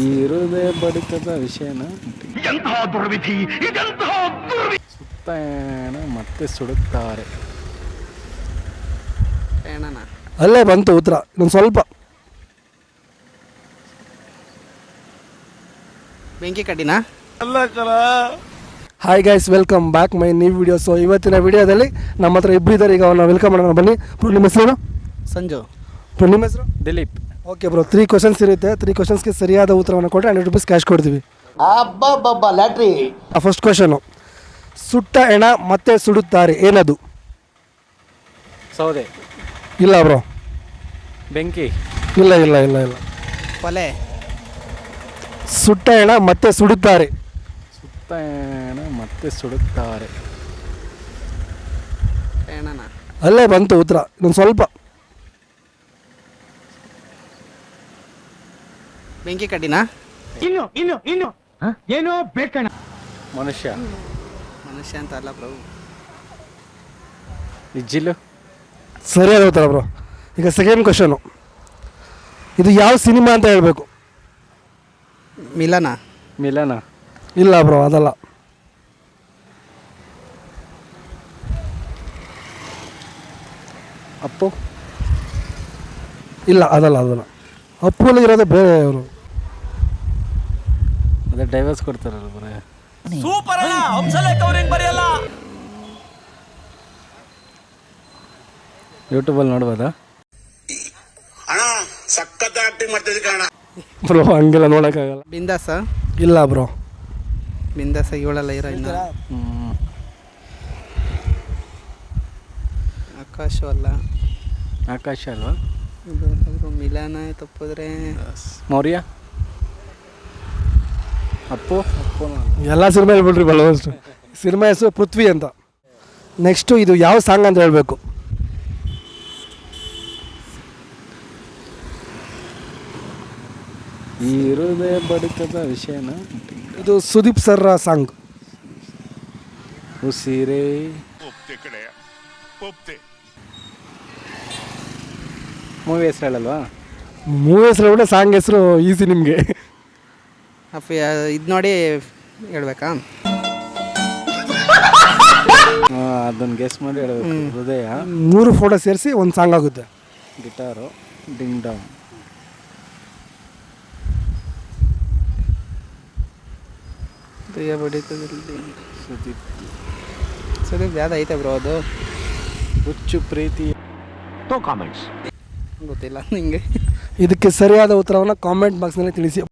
ಈ ಹೃದಯ ಬಡಿತದ ವಿಷಯನ ಸುತ್ತ ಮತ್ತೆ ಸುಡುತ್ತಾರೆ. ಅಲ್ಲೇ ಬಂತು ಉತ್ತರ ಇನ್ನೊಂದು ಸ್ವಲ್ಪ. ಬೆಂಕಿ ಕಡ್ಡಿನಾ? Hi guys welcome back my new video so ಇವತ್ತಿನ ವಿಡಿಯೋದಲ್ಲಿ ನಮ್ಮ ಹತ್ರ ಇಬ್ಬರು ಇದ್ದಾರೆ ಈಗ ಅವನ್ನ ವೆಲ್ಕಮ್ ಮಾಡೋಣ. ಬನ್ನಿ. ನಿಮ್ಮ ಹೆಸರು ಸಂಜು. ನಿಮ್ಮ ಹೆಸರು? Dilip. Okay bro three questions ಇರುತ್ತೆ. ತ್ರೀ ಕ್ವಶನ್ಸ್ಗೆ ಸರಿಯಾದ ಉತ್ತರವನ್ನು ಕೊಟ್ಟರೆ ಹಂಡ್ರೆಡ್ ರುಪೀಸ್ ಕ್ಯಾಶ್ ಕೊಡ್ತೀವಿ. ಅಬ್ಬಬ್ಬಬ್ಬ ಲ್ಯಾಟ್ರಿ ಫಸ್ಟ್ ಕ್ವಶನು ಸುಟ್ಟ ಎಣ ಮತ್ತೆ ಸುಡುತ್ತಾರೆ ಏನದು? ಸೌದೆ. ಇಲ್ಲ ಬ್ರೋ ಬೆಂಕಿ. ಇಲ್ಲ ಇಲ್ಲ ಇಲ್ಲ ಇಲ್ಲ. ಒಲೆ ಸುಟ್ಟ ಎಣ ಮತ್ತೆ ಸುಡುತ್ತಾರೆ. ಸುಟ್ಟ ಎಣ ಮತ್ತೆ ಸುಡುತ್ತಾರೆ. ಅಲ್ಲೇ ಬಂತು ಉತ್ತರ. ಇನ್ನೊಂದು ಸ್ವಲ್ಪ. ಬೆಂಕಿ ಕಡ್ಡಿನಾ? ಮನುಷ್ಯ. ಮನುಷ್ಯ ಅಂತ ಅಲ್ಲ ಪ್ರಭು ಇಜ್ಜಿಲ್ಲು ಸರಿಯಾದ ಉತ್ತರ ಬ್ರೋ. ಈಗ ಸೆಕೆಂಡ್ ಕ್ವಶನು ಇದು ಯಾವ ಸಿನಿಮಾ ಅಂತ ಹೇಳಬೇಕು? ಮಿಲನ? ಮಿಲನ? ಇಲ್ಲ ಬ್ರೋ ಅದಲ್ಲ. ಅಪ್ಪು? ಇಲ್ಲ ಅದಲ್ಲ ಅದಲ್ಲ. ಅಲ್ಲಿ ಇರೋದೇ ಬೇರೆ ಅವರು ಅದೇ ಡೈವರ್ಸ್ ಕೊಡ್ತಾರಲ್ಲ ಬರೇ ಯೂಟ್ಯೂಬಲ್ಲಿ ನೋಡ್ಬೋದಾ? ಅಣ್ಣ ಸಖತ್ ಆಕ್ಟಿಂಗ್ ಮಾಡ್ತಿದ್ದೆ ಕಣ ಬ್ರೋ ಹಂಗೆಲ್ಲ ನೋಡೋಕ್ಕಾಗಲ್ಲ ಬಿಂದಾಸ? ಇಲ್ಲ ಬ್ರೋ ಬಿಂದಾಸ ಇವಳೆಲ್ಲ ಇರೋ ಇನ್ನು. ಆಕಾಶವಲ್ಲ ಆಕಾಶ ಅಲ್ಲ. ಆಕಾಶ ಅಲ್ವಾ? ಇದು ಯಾವ್ದು ಮಿಲನ ತಪ್ಪಿದ್ರೆ. ಮೌರ್ಯ? ಅಪ್ಪು. ಅಪ್ಪು ಎಲ್ಲ ಸಿನಿಮಾ ಹೇಳ್ಬಿಟ್ರಿ ಬಲವಷ್ಟು ಸಿನಿಮಾ ಹೆಸರು ಪೃಥ್ವಿ ಅಂತ. ನೆಕ್ಸ್ಟು ಇದು ಯಾವ ಸಾಂಗ್ ಅಂತ ಹೇಳಬೇಕು? ಈ ಹೃದಯ ಬಡಿತದ ವಿಷಯನ ಇದು ಸುದೀಪ್ ಸರ್ ಸಾಂಗ್ ಉಸಿರೇ. ಮೂವಿ ಹೆಸರು ಹೇಳಲ್ವಾ? ಮೂವಿ ಹೆಸರು ಕೂಡ ಸಾಂಗ್ ಹೆಸರು ಈಸಿ ನಿಮಗೆ. ಇದು ನೋಡಿ ಹೇಳ್ಬೇಕಾ? ಅದನ್ನ ಗೆಸ್ ಮಾಡಿ ಹೇಳಬೇಕು. ಹೃದಯ. ಮೂರು ಫೋಟೋ ಸೇರಿಸಿ ಒಂದು ಸಾಂಗ್ ಆಗುತ್ತೆ. ಗಿಟಾರು. Ding dong. ಪ್ರಿಯ ಬಡಿತದಲ್ಲಿ ಸುದೀಪ್. ಸುದೀಪ್ ಯಾವ್ದು ಐತೆ ಬ್ರೋ ಅದು? ಹುಚ್ಚು ಪ್ರೀತಿ. ಗೊತ್ತಿಲ್ಲ ನಿಂಗೆ. ಇದಕ್ಕೆ ಸರಿಯಾದ ಉತ್ತರವನ್ನು ಕಾಮೆಂಟ್ ಬಾಕ್ಸ್ನಲ್ಲಿ ತಿಳಿಸಿ.